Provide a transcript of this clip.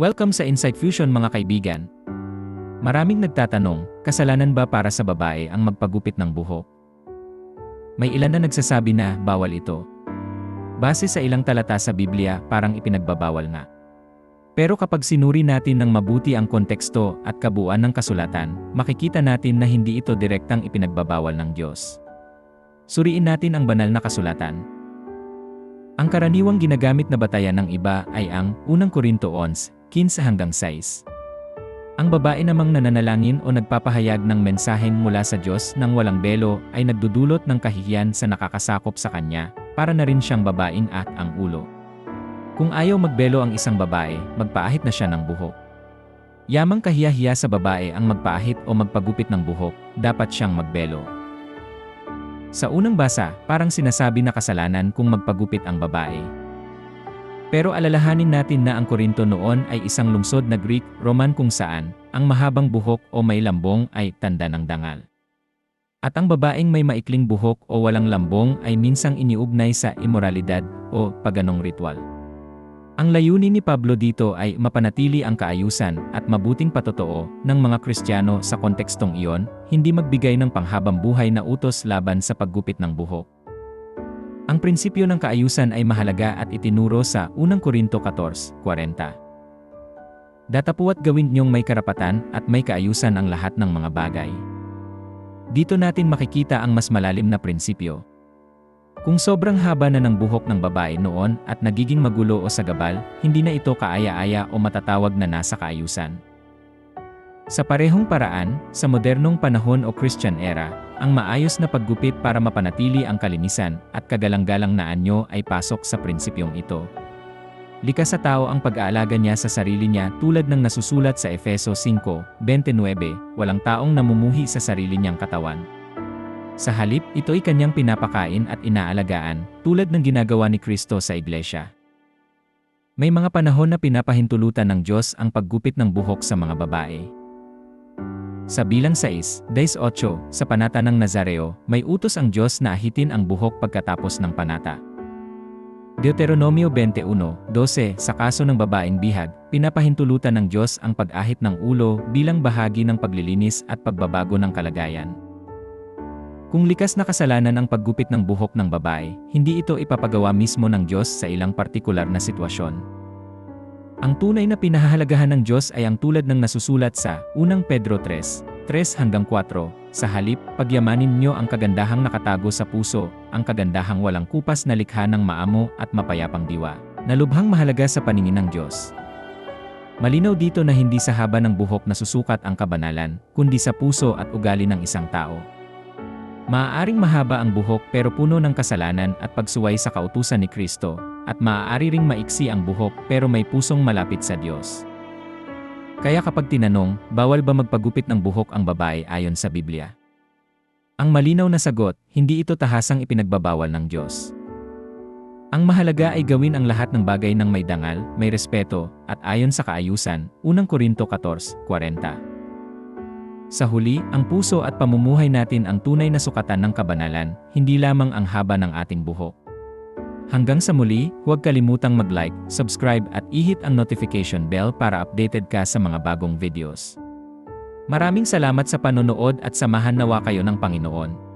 Welcome sa Insight Fusion mga kaibigan. Maraming nagtatanong, kasalanan ba para sa babae ang magpagupit ng buhok? May ilan na nagsasabi na bawal ito. Base sa ilang talata sa Biblia, parang ipinagbabawal nga. Pero kapag sinuri natin ng mabuti ang konteksto at kabuuan ng kasulatan, makikita natin na hindi ito direktang ipinagbabawal ng Diyos. Suriin natin ang banal na kasulatan. Ang karaniwang ginagamit na batayan ng iba ay ang unang Korinto 11, 15 hanggang 6. Ang babae namang nananalangin o nagpapahayag ng mensahen mula sa Diyos nang walang belo ay nagdudulot ng kahihiyan sa nakakasakop sa kanya, para na rin siyang babaeng at ang ulo. Kung ayaw magbelo ang isang babae, magpaahit na siya ng buhok. Yamang kahiyahiya sa babae ang magpaahit o magpagupit ng buhok, dapat siyang magbelo. Sa unang basa, parang sinasabi na kasalanan kung magpagupit ang babae. Pero alalahanin natin na ang Korinto noon ay isang lungsod na Greek, Roman kung saan, ang mahabang buhok o may lambong ay tanda ng dangal. At ang babaeng may maikling buhok o walang lambong ay minsang iniugnay sa imoralidad o paganong ritual. Ang layunin ni Pablo dito ay mapanatili ang kaayusan at mabuting patotoo ng mga Kristiyano sa kontekstong iyon, hindi magbigay ng panghabang buhay na utos laban sa paggupit ng buhok. Ang prinsipyo ng kaayusan ay mahalaga at itinuro sa 1 Korinto 14:40. Datapuat gawin niyong may karapatan at may kaayusan ang lahat ng mga bagay. Dito natin makikita ang mas malalim na prinsipyo. Kung sobrang haba na ng buhok ng babae noon at nagiging magulo o sagabal, hindi na ito kaaya-aya o matatawag na nasa kaayusan. Sa parehong paraan, sa modernong panahon o Christian era, ang maayos na paggupit para mapanatili ang kalinisan at kagalang-galang na anyo ay pasok sa prinsipyong ito. Likas sa tao ang pag-aalaga niya sa sarili niya tulad ng nasusulat sa Efeso 5:29, walang taong namumuhi sa sarili niyang katawan. Sa halip, ito'y kanyang pinapakain at inaalagaan, tulad ng ginagawa ni Kristo sa iglesia. May mga panahon na pinapahintulutan ng Diyos ang paggupit ng buhok sa mga babae. Sa bilang 6, Days 8, sa panata ng Nazareo, may utos ang Diyos na ahitin ang buhok pagkatapos ng panata. Deuteronomio 21:12 sa kaso ng babaeng bihag, pinapahintulutan ng Diyos ang pag-ahit ng ulo bilang bahagi ng paglilinis at pagbabago ng kalagayan. Kung likas na kasalanan ang paggupit ng buhok ng babae, hindi ito ipapagawa mismo ng Diyos sa ilang partikular na sitwasyon. Ang tunay na pinahahalagahan ng Diyos ay ang tulad ng nasusulat sa 1 Pedro 3, 3 hanggang 4, sa halip, pagyamanin niyo ang kagandahang nakatago sa puso, ang kagandahang walang kupas na likha ng maamo at mapayapang diwa, na lubhang mahalaga sa paningin ng Diyos. Malinaw dito na hindi sa haba ng buhok nasusukat ang kabanalan, kundi sa puso at ugali ng isang tao. Maaaring mahaba ang buhok pero puno ng kasalanan at pagsuway sa kautusan ni Kristo, at maaari ring maiksi ang buhok pero may pusong malapit sa Diyos. Kaya kapag tinanong, bawal ba magpagupit ng buhok ang babae ayon sa Biblia? Ang malinaw na sagot, hindi ito tahasang ipinagbabawal ng Diyos. Ang mahalaga ay gawin ang lahat ng bagay ng may dangal, may respeto, at ayon sa kaayusan, 1 Korinto 14:40. Sa huli, ang puso at pamumuhay natin ang tunay na sukatan ng kabanalan, hindi lamang ang haba ng ating buhok. Hanggang sa muli, huwag kalimutang mag-like, subscribe at ihit ang notification bell para updated ka sa mga bagong videos. Maraming salamat sa panonood at samahan nawa kayo ng Panginoon.